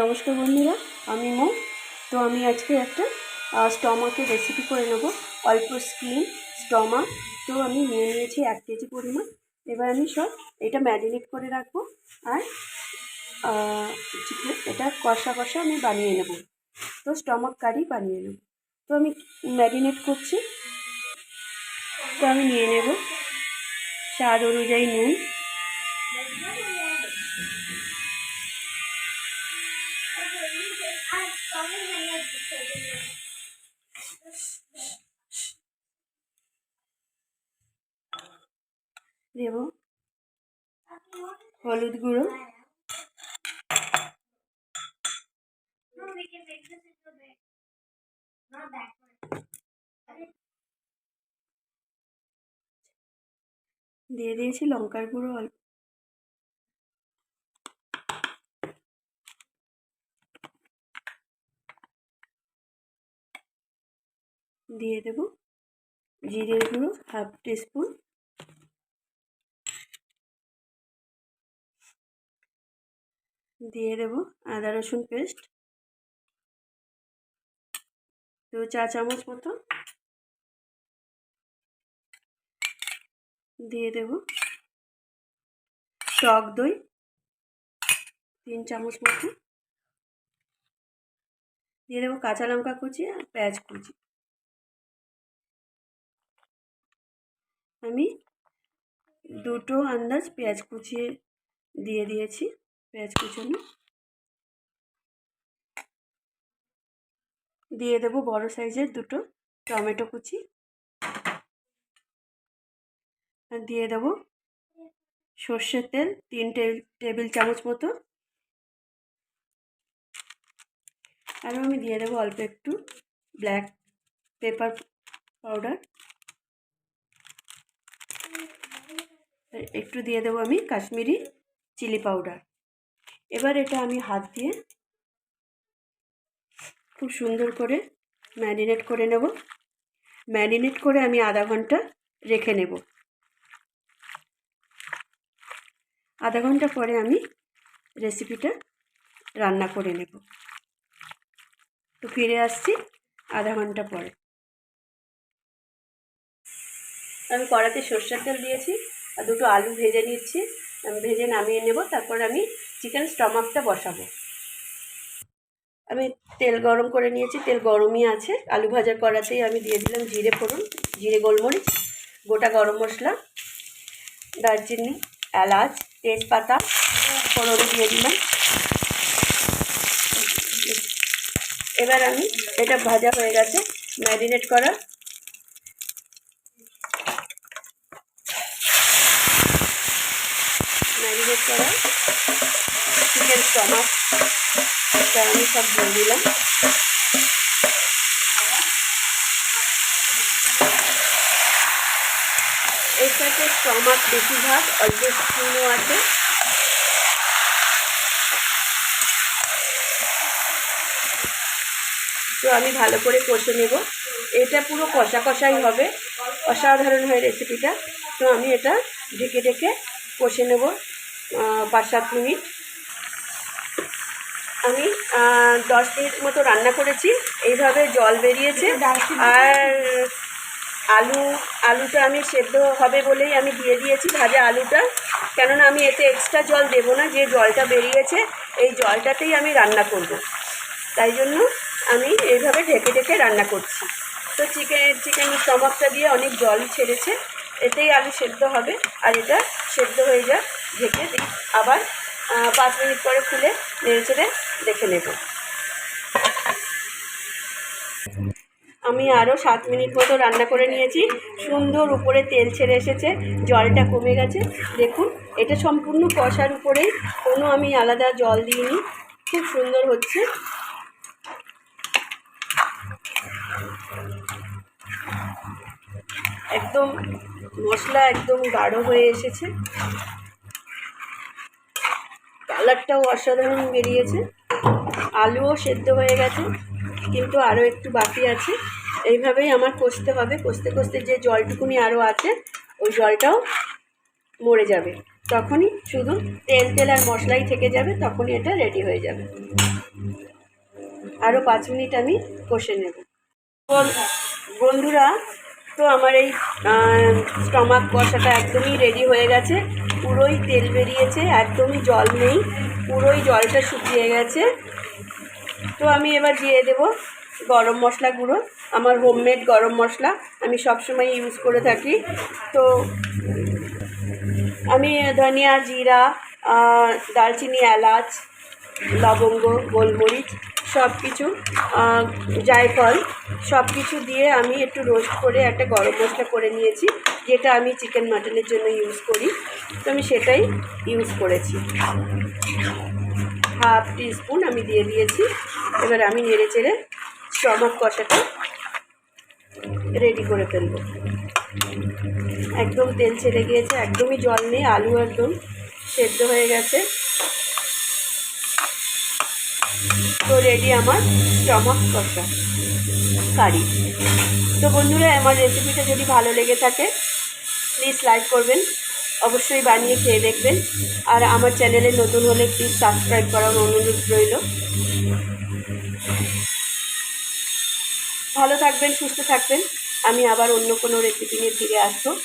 নমস্কার বন্ধুরা, আমি মো। তো আমি আজকে একটা স্টমাকের রেসিপি করে নেব। অল্প স্কিন স্টমা তো আমি নিয়ে নিয়েছি এক কেজি পরিমাণ। এবার আমি সব এটা ম্যারিনেট করে রাখব আর এটা কষা কষা আমি বানিয়ে নেব। তো স্টমাক কারি বানিয়ে নেব। তো আমি ম্যারিনেট করছি। তো আমি নিয়ে নেব। স্বাদ অনুযায়ী নুন। দেব। হলুদ গুঁড়ো। দিয়ে দিয়েছি লঙ্কার গুঁড়ো অল্প। দিয়ে দেব। জিরের গুঁড়ো হাফ টিস্পুন। দিয়ে দেব আদা রসুন পেস্ট। দু চা চামচ মতো। দিয়ে দেব টক দই। তিন চামচ মতো। দিয়ে দেবো কাঁচা লঙ্কা কুচি আর পেঁয়াজ কুচি। আমি দুটো আন্দাজ পেঁয়াজ কুচিয়ে দিয়ে দিয়েছি, পেঁয়াজ কুচানো। দিয়ে দেবো বড় সাইজের দুটো টমেটো কুচি। আর দিয়ে দেবো সর্ষের তেল, তিন টেবিল চামচ মতো। আর আমি দিয়ে দেবো অল্প একটু ব্ল্যাক পেপার পাউডার। একটু দিয়ে দেবো আমি কাশ্মীরি চিলি পাউডার। এবার এটা আমি হাত দিয়ে খুব সুন্দর করে ম্যারিনেট করে নেব। ম্যারিনেট করে আমি আধা ঘণ্টা রেখে নেব। আধা ঘণ্টা পরে আমি রেসিপিটা রান্না করে নেব। তো ফিরে আসছি আধা ঘণ্টা পরে। আমি কড়াতে সর্ষের তেল দিয়েছি। দুটো আলু ভেজে নিচ্ছি। ভেজে নামিয়ে নেব, তারপর আমি চিকেন স্টমাকটা বসাবো। আমি তেল গরম করে নিয়েছি, তেল গরমই আছে। আলু ভাজার কড়াতেই আমি দিয়ে দিলাম জিরে ফোড়ন, জিরে গোলমরিচ, গোটা গরম মশলা, দারচিনি, এলাচ, তেজপাতা, ফোড়ন দিয়ে দিলাম। এবার আমি, এটা ভাজা হয়ে গেছে, ম্যারিনেট করা ম্যারিনেট করা চিকেন স্টমাক এটা আমি সব দিয়ে দিলাম। এর সাথে স্টমাক বেশিরভাগ অল্প স্পুনও আছে। তো আমি ভালো করে কষে নেব। এটা পুরো কষা কষাই হবে। অসাধারণ হয় রেসিপিটা তো আমি এটা ঢেকে ঢেকে কষে নেব পাঁচ সাত মিনিট। আমি দশ মিনিট মতো রান্না করেছি। এইভাবে জল বেরিয়েছে। আর আলু, আলুটা আমি সেদ্ধ হবে বলেই আমি দিয়ে দিয়েছি ভাজা আলুটা। কেননা আমি এতে এক্সট্রা জল দেবো না, যে জলটা বেরিয়েছে, এই জলটাতেই আমি রান্না করব। তাই জন্য আমি এইভাবে ঢেকে ঢেকে রান্না করছি। তো চিকেন চিকেন স্টমাকটা দিয়ে অনেক জল ছেড়েছে। এতেই আলু সেদ্ধ হবে। আর এটা সেদ্ধ হয়ে যাক, ঢেকে দিই। আবার পাঁচ মিনিট পরে খুলে নেড়ে চেড়ে দেখে নেব। আমি আরও সাত মিনিট মতো রান্না করে নিয়েছি। সুন্দর উপরে তেল ছেড়ে এসেছে, জলটা কমে গেছে। দেখুন, এটা সম্পূর্ণ কষার উপরেই, কোনো আমি আলাদা জল দিইনি। খুব সুন্দর হচ্ছে। একদম মশলা একদম গাঢ় হয়ে এসেছে। কালারটাও অসাধারণ বেরিয়েছে। আলুও সেদ্ধ হয়ে গেছে, কিন্তু আরও একটু বাকি আছে। এইভাবেই আমার কষতে হবে। কষতে কষতে যে জলটুকুনি আরও আছে, ওই জলটাও মরে যাবে। তখনই শুধু তেল তেল আর মশলাই থেকে যাবে, তখনই এটা রেডি হয়ে যাবে। আরও পাঁচ মিনিট আমি কষে নেব। বন্ধুরা, তো আমার এই স্টমাক কষাটা একদমই রেডি হয়ে গেছে। পুরোই তেল বেরিয়েছে একদমই জল নেই, পুরোই জলটা শুকিয়ে গেছে। তো আমি এবার দিয়ে দেব গরম মশলা গুঁড়ো, আমার হোমমেড গরম মশলা, আমি সবসময় ইউজ করে থাকি। তো আমি ধনিয়া, জিরা দারচিনি, এলাচ, লবঙ্গ, গোলমরিচ সব কিছু জায়ফল সব কিছু দিয়ে আমি একটু রোস্ট করে একটা গরম মশলা করে নিয়েছি, যেটা আমি চিকেন মাটনের জন্য ইউজ করি। তো আমি সেটাই ইউজ করেছি। হাফ টিস্পুন আমি দিয়ে দিয়েছি। এবার আমি নেড়ে চেড়ে স্টমাক কষাটা রেডি করে ফেলব। একদম তেল ছেড়ে গিয়েছে, একদমই জল নেই, আলু একদম সেদ্ধ হয়ে গেছে। তো রেডি আমার স্টমাক কষা কারি। তো বন্ধুরা, আমার রেসিপিটা যদি ভালো লেগে থাকে প্লিজ লাইক করবেন, অবশ্যই বানিয়ে খেয়ে দেখবেন। আর আমার চ্যানেলে নতুন হলে প্লিজ সাবস্ক্রাইব করার অনুরোধ রইল। ভালো থাকবেন, সুস্থ থাকবেন। আমি আবার অন্য কোনো রেসিপি নিয়ে ফিরে আসব।